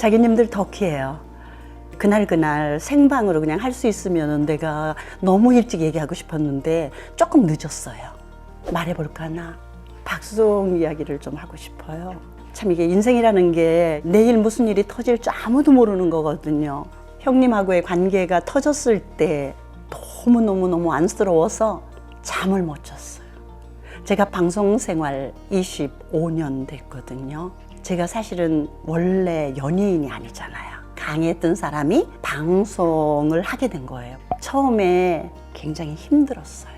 자기님들 덕이에요. 그날 그날 생방으로 그냥 할 수 있으면 내가 너무 일찍 얘기하고 싶었는데 조금 늦었어요. 말해볼까 나 박수홍 이야기를 좀 하고 싶어요. 참 이게 인생이라는 게 내일 무슨 일이 터질 줄 아무도 모르는 거거든요. 형님하고의 관계가 터졌을 때 너무너무너무 안쓰러워서 잠을 못 잤어요. 제가 방송 생활 25년 됐거든요. 제가 사실은 원래 연예인이 아니잖아요. 강의했던 사람이 방송을 하게 된 거예요. 처음에 굉장히 힘들었어요.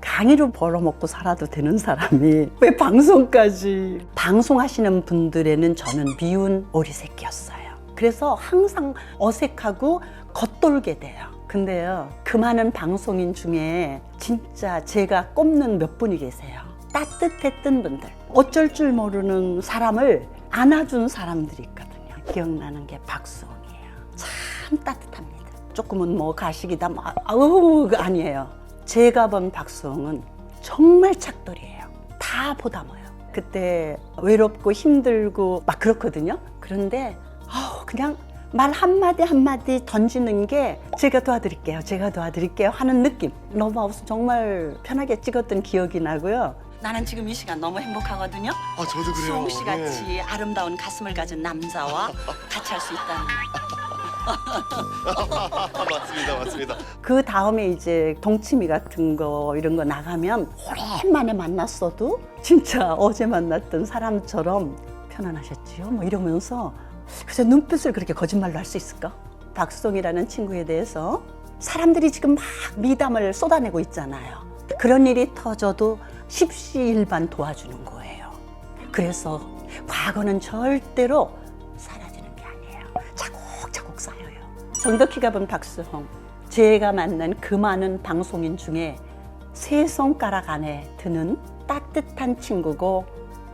강의로 벌어먹고 살아도 되는 사람이 왜 방송까지 방송하시는 분들에는 저는 미운 오리새끼였어요. 그래서 항상 어색하고 겉돌게 돼요. 근데요, 그 많은 방송인 중에 진짜 제가 꼽는 몇 분이 계세요. 따뜻했던 분들. 어쩔 줄 모르는 사람을 안아준 사람들이 있거든요. 기억나는 게 박수홍이에요. 참 따뜻합니다. 조금은 뭐 가식이다, 뭐, 아우, 아니에요. 제가 본 박수홍은 정말 착돌이에요. 다 보담아요. 그때 외롭고 힘들고 막 그렇거든요. 그런데 아우, 그냥 말 한마디 한마디 던지는 게 제가 도와드릴게요. 제가 도와드릴게요. 하는 느낌. 러브하우스 정말 편하게 찍었던 기억이 나고요. 나는 지금 이 시간 너무 행복하거든요. 아 저도 그래요. 수홍 씨 예. 같이 아름다운 가슴을 가진 남자와 같이 할 수 있다는 아, 맞습니다, 맞습니다. 그 다음에 이제 동치미 같은 거 이런 거 나가면 오랜만에 만났어도 진짜 어제 만났던 사람처럼 편안하셨지요? 뭐 이러면서 그래서 눈빛을 그렇게 거짓말로 할 수 있을까? 박수동이라는 친구에 대해서 사람들이 지금 막 미담을 쏟아내고 있잖아요. 그런 일이 터져도 십시일반 도와주는 거예요. 그래서 과거는 절대로 사라지는 게 아니에요. 차곡차곡 쌓여요. 정덕희가 본 박수홍. 제가 만난 그 많은 방송인 중에 세 손가락 안에 드는 따뜻한 친구고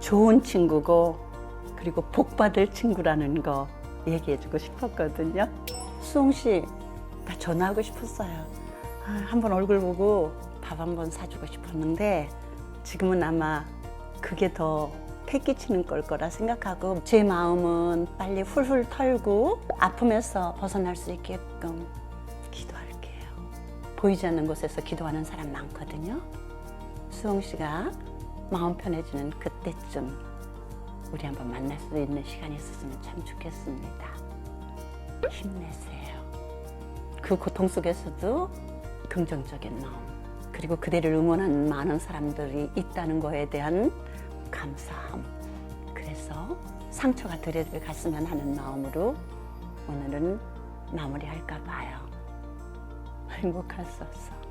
좋은 친구고 그리고 복 받을 친구라는 거 얘기해주고 싶었거든요. 수홍 씨, 나 전화하고 싶었어요. 아, 한번 얼굴 보고 밥 한 번 사주고 싶었는데 지금은 아마 그게 더 패기치는 걸 거라 생각하고 제 마음은 빨리 훌훌 털고 아픔에서 벗어날 수 있게끔 기도할게요. 보이지 않는 곳에서 기도하는 사람 많거든요. 수홍 씨가 마음 편해지는 그때쯤 우리 한번 만날 수 있는 시간이 있었으면 참 좋겠습니다. 힘내세요. 그 고통 속에서도 긍정적인 마음 그리고 그대를 응원하는 많은 사람들이 있다는 거에 대한 감사함. 그래서 상처가 덜 갔으면 하는 마음으로 오늘은 마무리할까 봐요. 행복하소서